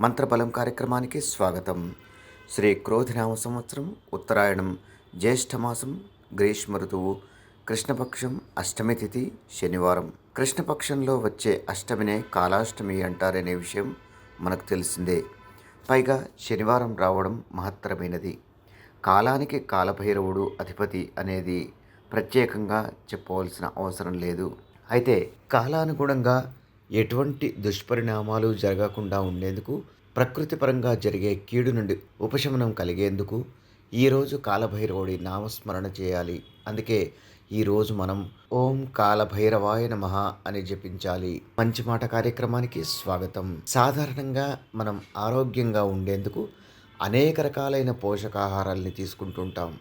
మంత్రబలం కార్యక్రమానికి స్వాగతం. శ్రీ క్రోధినామ సంవత్సరం ఉత్తరాయణం జ్యేష్ఠమాసం గ్రీష్మ ఋతువు కృష్ణపక్షం అష్టమి తిథి శనివారం. కృష్ణపక్షంలో వచ్చే అష్టమినే కాలాష్టమి అంటారనే విషయం మనకు తెలిసిందే. పైగా శనివారం రావడం మహత్తరమైనది. కాలానికి కాలభైరవుడు అధిపతి అనేది ప్రత్యేకంగా చెప్పవలసిన అవసరం లేదు. అయితే కాలానుగుణంగా ఎటువంటి దుష్పరిణామాలు జరగకుండా ఉండేందుకు ప్రకృతిపరంగా జరిగే కీడు నుండి ఉపశమనం కలిగేందుకు ఈరోజు కాలభైరవుడి నామస్మరణ చేయాలి. అందుకే ఈరోజు మనం ఓం కాలభైరవాయ నమః అని జపించాలి. మంచి మాట కార్యక్రమానికి స్వాగతం. సాధారణంగా మనం ఆరోగ్యంగా ఉండేందుకు అనేక రకాలైన పోషకాహారాల్ని తీసుకుంటుంటాం.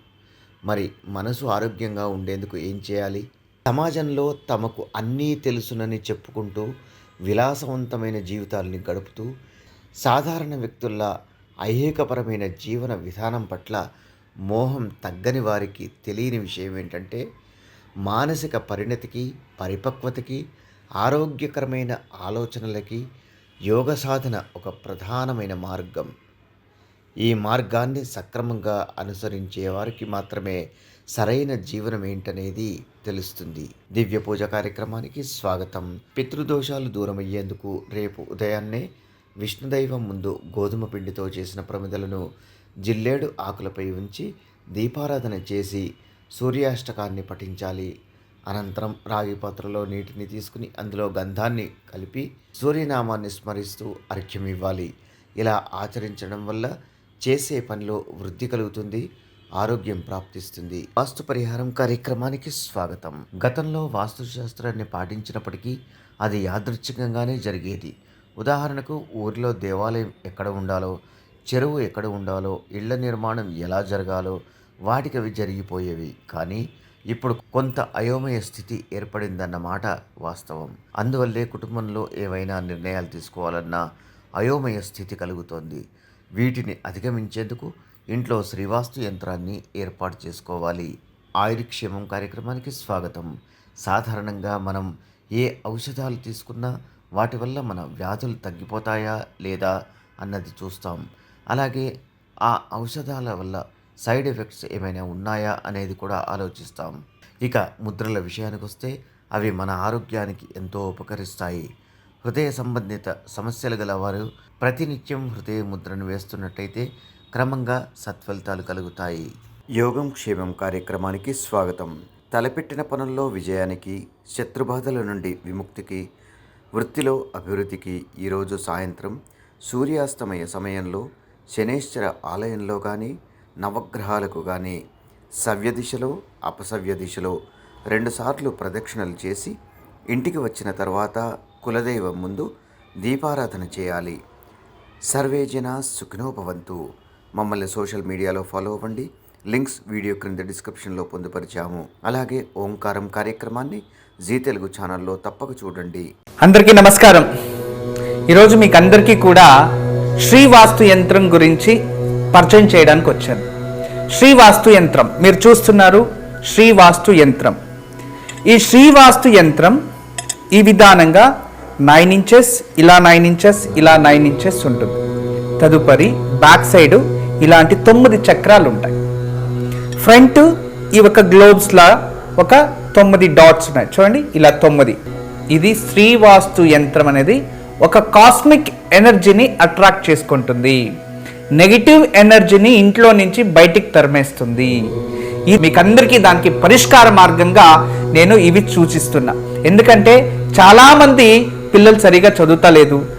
మరి మనసు ఆరోగ్యంగా ఉండేందుకు ఏం చేయాలి? సమాజంలో తమకు అన్నీ తెలుసునని చెప్పుకుంటూ విలాసవంతమైన జీవితాల్ని గడుపుతూ సాధారణ వ్యక్తుల్లా ఐహికపరమైన జీవన విధానం పట్ల మోహం తగ్గని వారికి తెలియని విషయం ఏంటంటే మానసిక పరిణతికి పరిపక్వతకి ఆరోగ్యకరమైన ఆలోచనలకి యోగ సాధన ఒక ప్రధానమైన మార్గం. ఈ మార్గాన్ని సక్రమంగా అనుసరించే వారికి మాత్రమే సరైన జీవనం ఏంటనేది తెలుస్తుంది. దివ్య పూజ కార్యక్రమానికి స్వాగతం. పితృదోషాలు దూరమయ్యేందుకు రేపు ఉదయాన్నే విష్ణుదైవం ముందు గోధుమ పిండితో చేసిన ప్రమిదలను జిల్లేడు ఆకులపై ఉంచి దీపారాధన చేసి సూర్యాష్టకాన్ని పఠించాలి. అనంతరం రాగి పాత్రలో నీటిని తీసుకుని అందులో గంధాన్ని కలిపి సూర్యనామాన్ని స్మరిస్తూ అర్ఘ్యం ఇవ్వాలి ఇలా ఆచరించడం వల్ల చేసే పనిలో వృద్ధి కలుగుతుంది. ఆరోగ్యం ప్రాప్తిస్తుంది. వాస్తు పరిహారం కార్యక్రమానికి స్వాగతం. గతంలో వాస్తుశాస్త్రాన్ని పాటించినప్పటికీ అది యాదృచ్ఛికంగానే జరిగేది. ఉదాహరణకు ఊరిలో దేవాలయం ఎక్కడ ఉండాలో చెరువు ఎక్కడ ఉండాలో ఇళ్ళ నిర్మాణం ఎలా జరగాలో వాటికి అవి జరిగిపోయేవి. కానీ ఇప్పుడు కొంత అయోమయ స్థితి ఏర్పడిందన్నమాట వాస్తవం. అందువల్లే కుటుంబంలో ఏవైనా నిర్ణయాలు తీసుకోవాలన్నా అయోమయ స్థితి కలుగుతోంది. వీటిని అధిగమించేందుకు ఇంట్లో శ్రీవాస్తు యంత్రాన్ని ఏర్పాటు చేసుకోవాలి. ఆయుర్క్షేమం కార్యక్రమానికి స్వాగతం. సాధారణంగా మనం ఏ ఔషధాలు తీసుకున్నా వాటి వల్ల మన వ్యాధులు తగ్గిపోతాయా లేదా అన్నది చూస్తాం. అలాగే ఆ ఔషధాల వల్ల సైడ్ ఎఫెక్ట్స్ ఏమైనా ఉన్నాయా అనేది కూడా ఆలోచిస్తాం. ఇక ముద్రల విషయానికి వస్తే అవి మన ఆరోగ్యానికి ఎంతో ఉపకరిస్తాయి. హృదయ సంబంధిత సమస్యలు గల వారు ప్రతినిత్యం హృదయ ముద్రను వేస్తున్నట్టయితే క్రమంగా సత్ఫలితాలు కలుగుతాయి. యోగం క్షేమం కార్యక్రమానికి స్వాగతం. తలపెట్టిన పనుల్లో విజయానికి శత్రుబాధల నుండి విముక్తికి వృత్తిలో అభివృద్ధికి ఈరోజు సాయంత్రం సూర్యాస్తమయ సమయంలో శనేశ్వర ఆలయంలో కానీ నవగ్రహాలకు కానీ సవ్య దిశలో అపసవ్య దిశలో రెండుసార్లు ప్రదక్షిణలు చేసి ఇంటికి వచ్చిన తర్వాత కులదైవం ముందు దీపారాధన చేయాలి. సర్వేజన సుఖినోపవంతు మమ్మల్ని సోషల్ మీడియాలో ఫాలో అవ్వండి. లింక్స్ వీడియో క్రింద డిస్క్రిప్షన్లో పొందుపరిచాము. అలాగే ఓంకారం కార్యక్రమాన్ని జీ తెలుగు ఛానల్లో తప్పక చూడండి. అందరికీ నమస్కారం. ఈరోజు మీకు అందరికీ కూడా శ్రీవాస్తు యంత్రం గురించి పరిచయం చేయడానికి వచ్చాను. శ్రీవాస్తు యంత్రం. మీరు చూస్తున్నారు శ్రీవాస్తు యంత్రం. ఈ శ్రీవాస్తు యంత్రం ఈ విధానంగా నైన్ ఇంచెస్ ఇలా నైన్ ఇంచెస్ ఇలా నైన్ ఇంచెస్ ఉంటుంది. తదుపరి బ్యాక్ సైడ్ ఇలాంటి తొమ్మిది చక్రాలు ఉంటాయి ఫ్రంట్ ఈ ఒక గ్లోబ్స్లా ఒక తొమ్మిది డాట్స్ ఉన్నాయి. చూడండి ఇలా తొమ్మిది. ఇది శ్రీవాస్తు యంత్రం అనేది ఒక కాస్మిక్ ఎనర్జీని అట్రాక్ట్ చేసుకుంటుంది. నెగిటివ్ ఎనర్జీని ఇంట్లో నుంచి బయటికి తరిమేస్తుంది. ఈ మీకందరికీ దానికి పరిష్కార మార్గంగా నేను ఇవి సూచిస్తున్నా. ఎందుకంటే చాలామంది పిల్లలు సరిగా చదువుతలేదు.